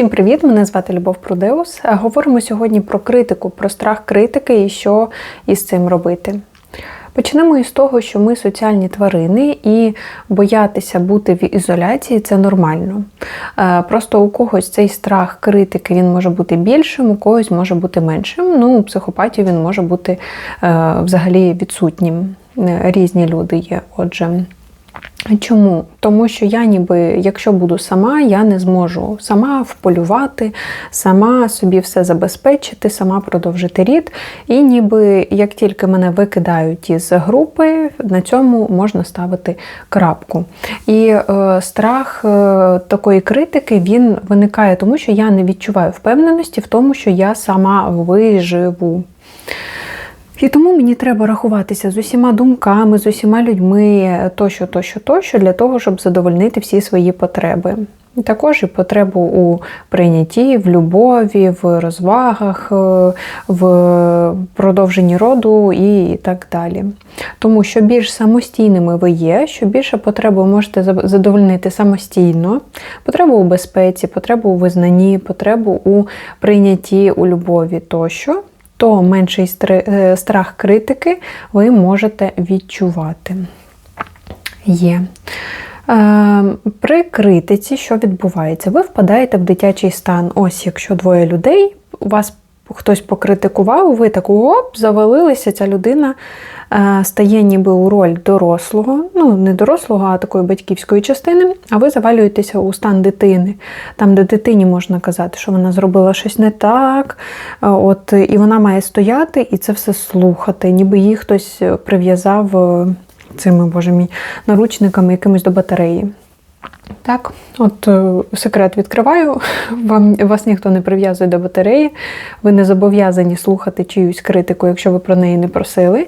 Всім привіт! Мене звати Любов Прудеус. Е, Говоримо сьогодні про критику, про страх критики і що із цим робити. Почнемо із того, що ми соціальні тварини, і боятися бути в ізоляції це нормально. Е, Просто у когось цей страх критики він може бути більшим, у когось може бути меншим. Ну, у психопатів він може бути е, взагалі відсутнім. Різні люди є. Отже. Чому? Тому що я ніби, якщо буду сама, я не зможу сама вполювати, сама собі все забезпечити, сама продовжити рід. І ніби як тільки мене викидають із групи, на цьому можна ставити крапку. І е, страх е, такої критики він виникає, тому що я не відчуваю впевненості в тому, що я сама виживу. І тому мені треба рахуватися з усіма думками, з усіма людьми, тощо, тощо, тощо, для того, щоб задовольнити всі свої потреби. Також і потребу у прийнятті, в любові, в розвагах, е, в продовженні роду і так далі. Тому що більш самостійними ви є, що більше потребу можете задовольнити самостійно, потребу у безпеці, потребу у визнанні, потребу у прийнятті, у любові тощо то менший е, страх критики ви можете відчувати. Є. Е, при критиці, що відбувається? Ви впадаєте в дитячий стан. Ось, якщо двоє людей, у вас хтось покритикував, ви так оп, завалилися, ця людина Е, стає ніби у роль дорослого, ну не дорослого, а такої батьківської частини, а ви завалюєтеся у стан дитини, там, де дитині можна казати, що вона зробила щось не так, е, от, і вона має стояти і це все слухати, ніби її хтось прив'язав е, цими боже мій, наручниками якимось до батареї. Так, от е, секрет відкриваю, вам вас ніхто не прив'язує до батареї, ви не зобов'язані слухати чиюсь критику, якщо ви про неї не просили,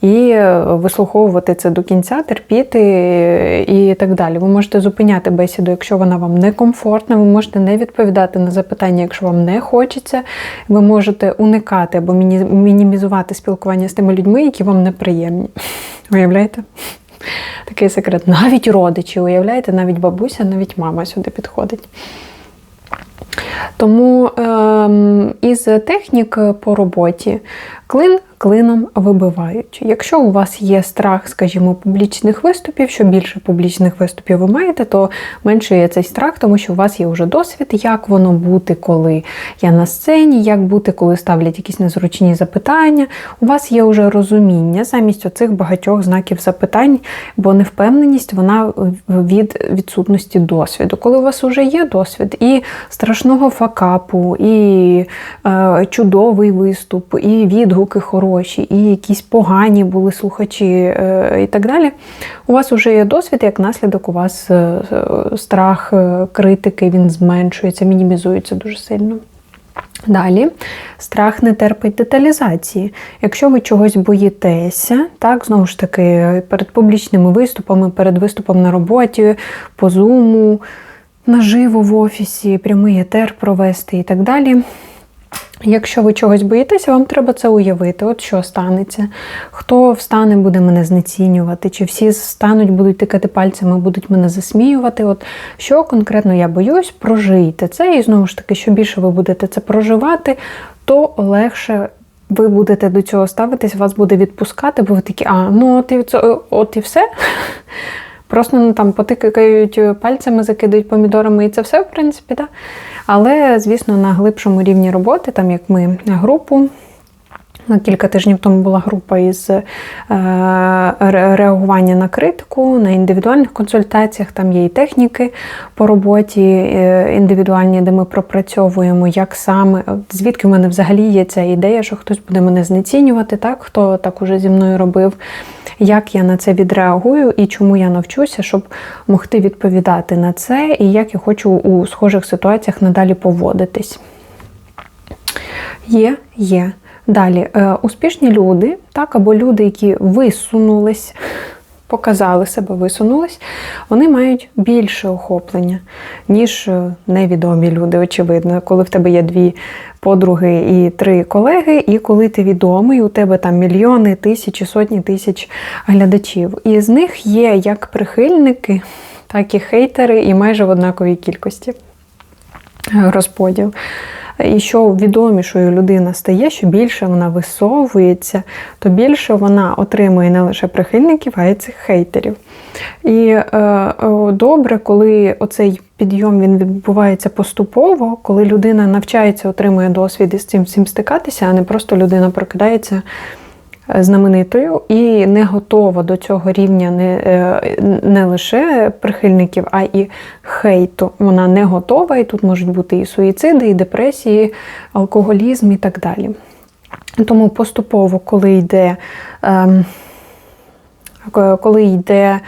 і е, вислуховувати це до кінця, терпіти і так далі. Ви можете зупиняти бесіду, якщо вона вам некомфортна, ви можете не відповідати на запитання, якщо вам не хочеться. Ви можете уникати або мінімізувати спілкування з тими людьми, які вам неприємні. Уявляєте? Такий секрет. Навіть родичі, уявляєте, навіть бабуся, навіть мама сюди підходить. Тому е, із технік по роботі клин клином вибивають. Якщо у вас є страх, скажімо, публічних виступів, що більше публічних виступів ви маєте, то менше є цей страх, тому що у вас є вже досвід, як воно бути, коли я на сцені, як бути, коли ставлять якісь незручні запитання. У вас є вже розуміння замість оцих багатьох знаків запитань, бо невпевненість вона від відсутності досвіду. Коли у вас вже є досвід і страшного факапу, і е, чудовий виступ, і відгуки хороші і якісь погані були слухачі е, і так далі. У вас вже є досвід, як наслідок, у вас е, е, страх критики, він зменшується, мінімізується дуже сильно. Далі, страх не терпить деталізації. Якщо ви чогось боїтеся, так, знову ж таки, перед публічними виступами, перед виступом на роботі, по зуму, наживо в офісі, прямий етер провести і так далі. Якщо ви чогось боїтеся, вам треба це уявити. От що станеться. Хто встане, буде мене знецінювати, чи всі стануть, будуть тикати пальцями, будуть мене засміювати. От Що конкретно я боюсь, прожийте це. І знову ж таки, що більше ви будете це проживати, то легше ви будете до цього ставитись, вас буде відпускати, бо ви такі, а, ну от і, це, от і все. Просто ну, там потикають пальцями, закидають помідорами, і це все, в принципі, так. Але, звісно, на глибшому рівні роботи, там як ми групу. Кілька тижнів тому була група із е, реагування на критику, на індивідуальних консультаціях. Там є і техніки по роботі е, індивідуальні, де ми пропрацьовуємо, як саме, звідки в мене взагалі є ця ідея, що хтось буде мене знецінювати, так, хто так уже зі мною робив, як я на це відреагую і чому я навчуся, щоб могти відповідати на це, і як я хочу у схожих ситуаціях надалі поводитись. Є, є. Далі, е, успішні люди, так, або люди, які висунулись, показали себе, висунулись, вони мають більше охоплення, ніж е, невідомі люди, очевидно. Коли в тебе є дві подруги і три колеги, і коли ти відомий, у тебе там мільйони, тисячі, сотні тисяч глядачів. І з них є як прихильники, так і хейтери, і майже в однаковій кількості. розподіл. І що відомішою людина стає, що більше вона висовується, то більше вона отримує не лише прихильників, а й цих хейтерів. І е, е, добре, коли оцей підйом він відбувається поступово, коли людина навчається, отримує досвід і з цим всім стикатися, а не просто людина прокидається знаменитою і не готова до цього рівня не е, не лише прихильників, а і хейту. Вона не готова, і тут можуть бути і суїциди, і депресії, алкоголізм і так далі. Тому поступово, коли йде, ем, коли йде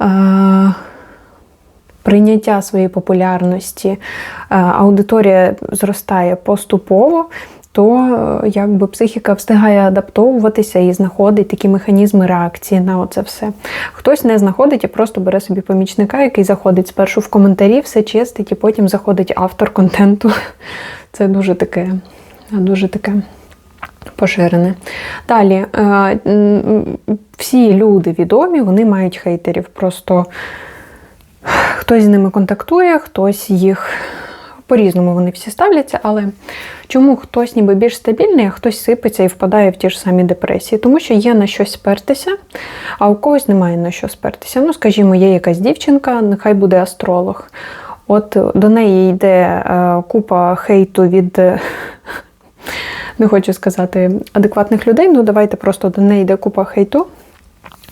е, прийняття своєї популярності, е, аудиторія зростає поступово, то е, якби психіка встигає адаптовуватися і знаходить такі механізми реакції на оце все. Хтось не знаходить і просто бере собі помічника, який заходить спершу в коментарі, все чистить, і потім заходить автор контенту. Це дуже таке, дуже таке. Поширене. Далі, е, всі люди відомі, вони мають хейтерів. Просто хтось з ними контактує, хтось їх по-різному вони всі ставляться, але чому хтось ніби більш стабільний, а хтось сипеться і впадає в ті ж самі депресії? Тому що є на щось спертися, а у когось немає на що спертися. Ну, скажімо, є якась дівчинка, нехай буде астролог. От до неї йде е, купа хейту від. Не хочу сказати адекватних людей, ну давайте просто до неї йде купа хейту.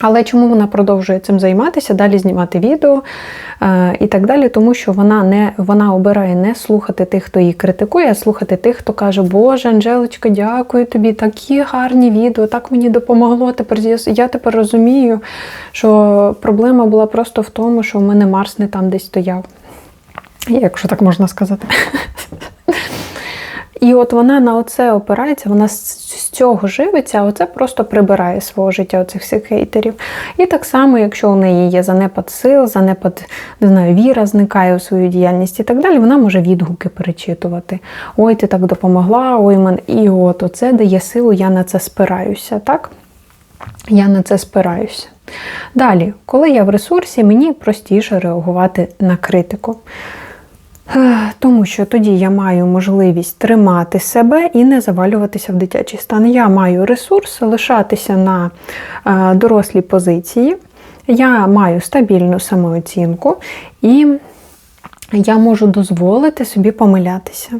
Але чому вона продовжує цим займатися, далі знімати відео е, і так далі, тому що вона не вона обирає не слухати тих, хто її критикує, а слухати тих, хто каже, Боже, Анжелочка, дякую тобі, такі гарні відео, так мені допомогло. Тепер я тепер розумію, що проблема була просто в тому, що в мене Марс не там десь стояв. Якщо так можна сказати. І от вона на оце опирається, вона з цього живиться, оце просто прибирає свого життя оцих всіх хейтерів. І так само, якщо у неї є занепад сил, занепад, не знаю, віра зникає у свою діяльність і так далі, вона може відгуки перечитувати. Ой, ти так допомогла, ой, мен. І от оце дає силу, я на це спираюся. так? Я на це спираюся. Далі, коли я в ресурсі, мені простіше реагувати на критику. Тому що тоді я маю можливість тримати себе і не завалюватися в дитячий стан. Я маю ресурс лишатися на е, дорослій позиції, я маю стабільну самооцінку, і я можу дозволити собі помилятися.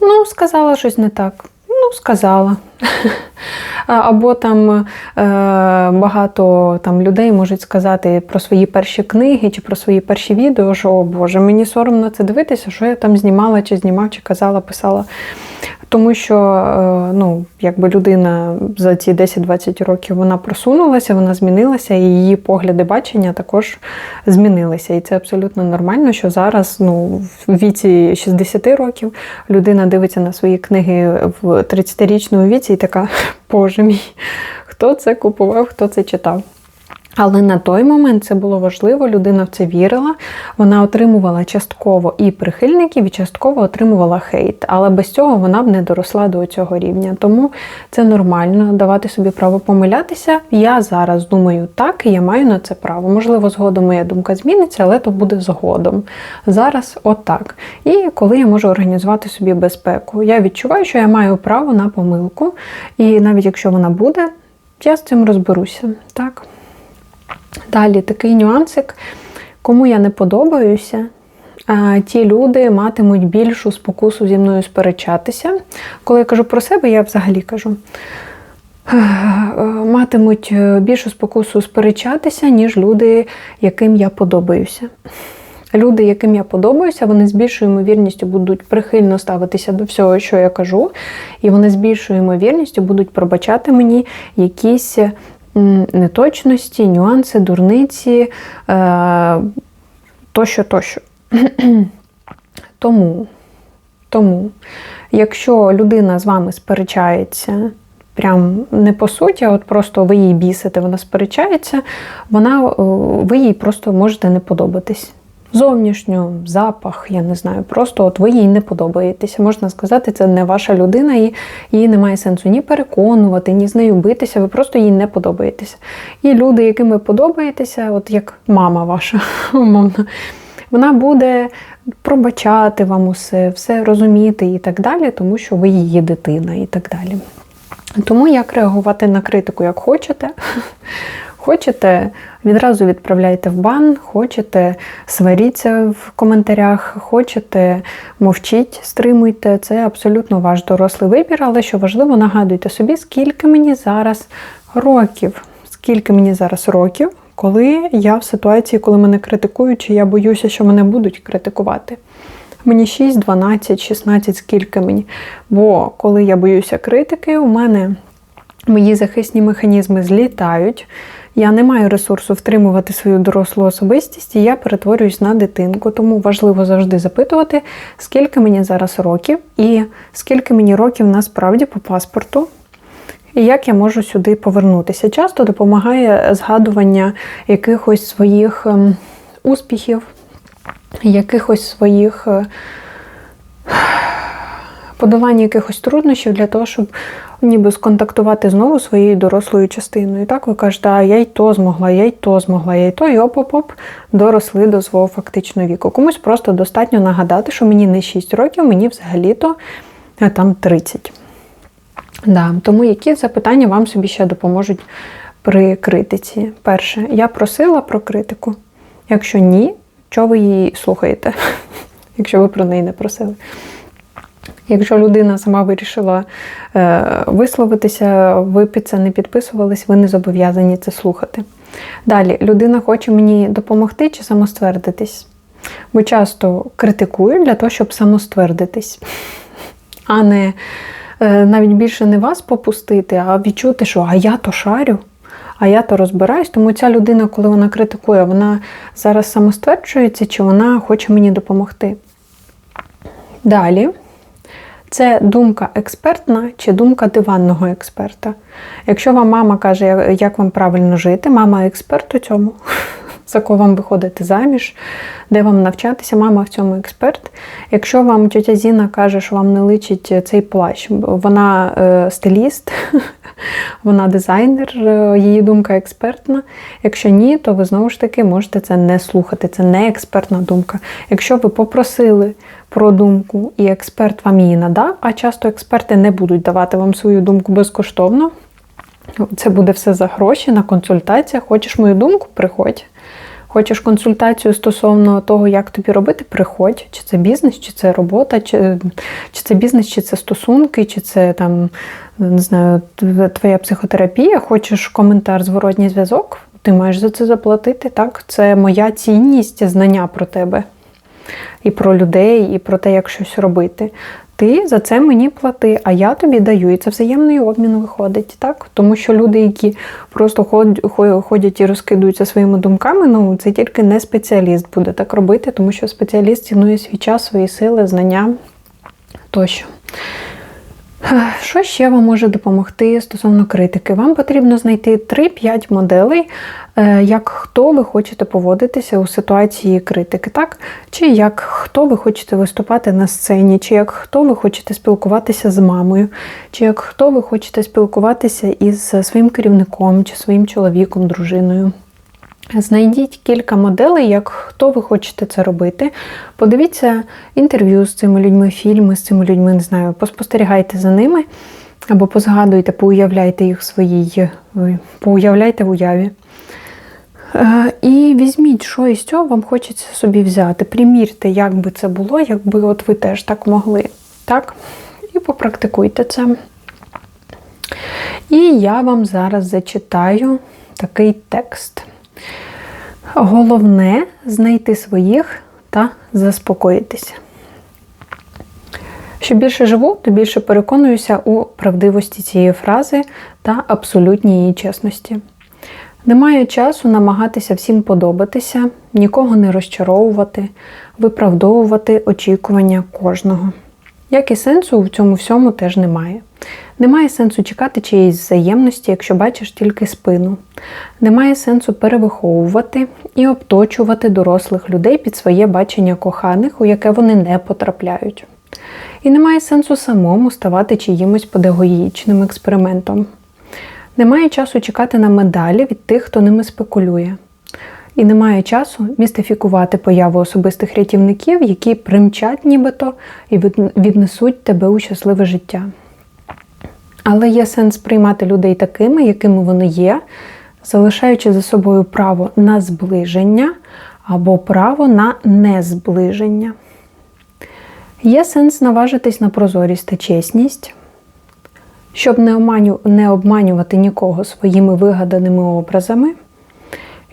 Ну, сказала щось не так. Ну, сказала. Або там е, багато там людей можуть сказати про свої перші книги чи про свої перші відео, що, о Боже, мені соромно це дивитися, що я там знімала, чи знімав, чи казала, писала. Тому що е, ну, якби людина за ці 10-20 років вона просунулася, вона змінилася, і її погляди бачення також змінилися. І це абсолютно нормально, що зараз ну, в віці 60 років людина дивиться на свої книги в 30-річному віці і така, боже мій, хто це купував, хто це читав. Але на той момент це було важливо, людина в це вірила, вона отримувала частково і прихильників, і частково отримувала хейт. Але без цього вона б не доросла до цього рівня. Тому це нормально давати собі право помилятися. Я зараз думаю так, і я маю на це право. Можливо, згодом моя думка зміниться, але то буде згодом. Зараз отак. І коли я можу організувати собі безпеку, я відчуваю, що я маю право на помилку, і навіть якщо вона буде, я з цим розберуся. Так. Далі такий нюансик, кому я не подобаюся, ті люди матимуть більшу спокусу зі мною сперечатися. Коли я кажу про себе, я взагалі кажу. Матимуть е, більшу спокусу сперечатися, ніж люди, яким я подобаюся. Люди, яким я подобаюся, вони з більшою ймовірністю будуть прихильно ставитися до всього, що я кажу, і вони з більшою ймовірністю будуть пробачати мені якісь неточності, нюанси, дурниці е, тощо, тощо. Тому, тому, якщо людина з вами сперечається, прям не по суті, а от просто ви її бісите, вона сперечається, вона, ви їй просто можете не подобатись зовнішньо, запах, я не знаю, просто от ви їй не подобаєтеся. Можна сказати, це не ваша людина, і їй немає сенсу ні переконувати, ні з нею битися, ви просто їй не подобаєтеся. І люди, яким ви подобаєтеся, от як мама ваша, умовно, Вона буде пробачати вам усе, все розуміти і так далі, тому що ви її дитина і так далі. Тому як реагувати на критику, як хочете. Хочете, відразу відправляйте в бан, хочете, сваріться в коментарях, хочете, мовчіть, стримуйте. Це абсолютно ваш дорослий вибір, але що важливо, нагадуйте собі, скільки мені зараз років. Скільки мені зараз років, коли я в ситуації, коли мене критикують, чи я боюся, що мене будуть критикувати. Мені 6, 12, 16, скільки мені. Бо коли я боюся критики, у мене мої захисні механізми злітають. Я не маю ресурсу втримувати свою дорослу особистість, і я перетворююсь на дитинку. Тому важливо завжди запитувати, скільки мені зараз років, і скільки мені років насправді по паспорту, і як я можу сюди повернутися. Часто допомагає згадування якихось своїх ем, успіхів, якихось своїх. Подолання якихось труднощів для того, щоб ніби сконтактувати знову своєю дорослою частиною. І так ви кажете, а я й то змогла, я й то змогла, я й то, і оп-оп-оп, доросли до свого фактичного віку. Комусь просто достатньо нагадати, що мені не 6 років, мені взагалі-то е, там 30. Да. Тому які запитання вам собі ще допоможуть при критиці? Перше, я просила про критику. Якщо ні, чого ви її слухаєте? Якщо ви про неї не просили. Якщо людина сама вирішила е, висловитися, ви під це не підписувались, ви не зобов'язані це слухати. Далі, людина хоче мені допомогти чи самоствердитись. Бо часто критикують для того, щоб самоствердитись, а не е, навіть більше не вас попустити, а відчути, що а я то шарю, а я то розбираюсь. Тому ця людина, коли вона критикує, вона зараз самостверджується, чи вона хоче мені допомогти. Далі. Це думка експертна чи думка диванного експерта. Якщо вам мама каже, як вам правильно жити, мама експерт у цьому, за кого вам виходити заміж, де вам навчатися, мама в цьому експерт. Якщо вам тетя Зіна каже, що вам не личить цей плащ, вона е, стиліст, вона дизайнер, е, її думка експертна. Якщо ні, то ви знову ж таки можете це не слухати. Це не експертна думка. Якщо ви попросили про думку, і експерт вам її надав, а часто експерти не будуть давати вам свою думку безкоштовно. Це буде все за гроші на консультаціях. Хочеш мою думку? Приходь. Хочеш консультацію стосовно того, як тобі робити, приходь. Чи це бізнес, чи це робота, чи чи це бізнес, чи це стосунки, чи це там, не знаю, твоя психотерапія. Хочеш коментар, зворотній зв'язок, ти маєш за це заплатити. Так, це моя цінність, знання про тебе і про людей, і про те, як щось робити. Ти за це мені плати, а я тобі даю. І це взаємний обмін виходить. так? Тому що люди, які просто ходять і розкидуються своїми думками, ну це тільки не спеціаліст буде так робити, тому що спеціаліст цінує свій час, свої сили, знання тощо. Що ще вам може допомогти стосовно критики? Вам потрібно знайти 3-5 моделей, е, як хто ви хочете поводитися у ситуації критики, так? Чи як хто ви хочете виступати на сцені, чи як хто ви хочете спілкуватися з мамою, чи як хто ви хочете спілкуватися із своїм керівником, чи своїм чоловіком, дружиною. Знайдіть кілька моделей, як хто ви хочете це робити. Подивіться інтерв'ю з цими людьми, фільми з цими людьми, не знаю, поспостерігайте за ними, або позгадуйте, поуявляйте їх в своїй, поуявляйте в уяві. Е, і візьміть, що із цього вам хочеться собі взяти. Примірте, як би це було, якби от ви теж так могли. Так? І попрактикуйте це. І я вам зараз зачитаю такий текст. Головне знайти своїх та заспокоїтися. Що більше живу, то більше переконуюся у правдивості цієї фрази та абсолютній її чесності. Немає часу намагатися всім подобатися, нікого не розчаровувати, виправдовувати очікування кожного. Як і сенсу в цьому всьому теж немає. Немає сенсу чекати чиєїсь взаємності, якщо бачиш тільки спину. Немає сенсу перевиховувати і обточувати дорослих людей під своє бачення коханих, у яке вони не потрапляють. І немає сенсу самому ставати чиїмось педагогічним експериментом. Немає часу чекати на медалі від тих, хто ними спекулює. І немає часу містифікувати появу особистих рятівників, які примчать нібито і віднесуть тебе у щасливе життя. Але є сенс приймати людей такими, якими вони є, залишаючи за собою право на зближення або право на незближення. Є сенс наважитись на прозорість та чесність, щоб не обманювати нікого своїми вигаданими образами,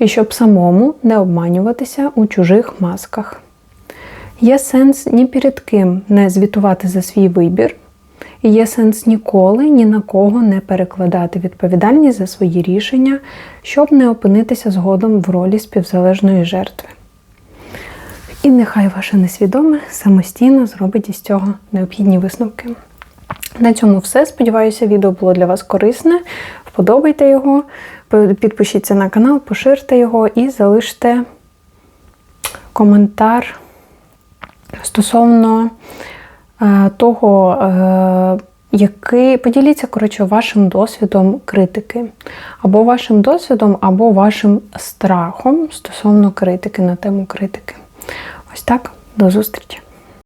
і щоб самому не обманюватися у чужих масках. Є сенс ні перед ким не звітувати за свій вибір, і є сенс ніколи ні на кого не перекладати відповідальність за свої рішення, щоб не опинитися згодом в ролі співзалежної жертви. І нехай ваше несвідоме самостійно зробить із цього необхідні висновки. На цьому все. Сподіваюся, відео було для вас корисне. Вподобайте його, підпишіться на канал, поширте його і залиште коментар стосовно е, того, е, який поділіться, коротше, вашим досвідом критики. Або вашим досвідом, або вашим страхом стосовно критики на тему критики. Ось так, до зустрічі!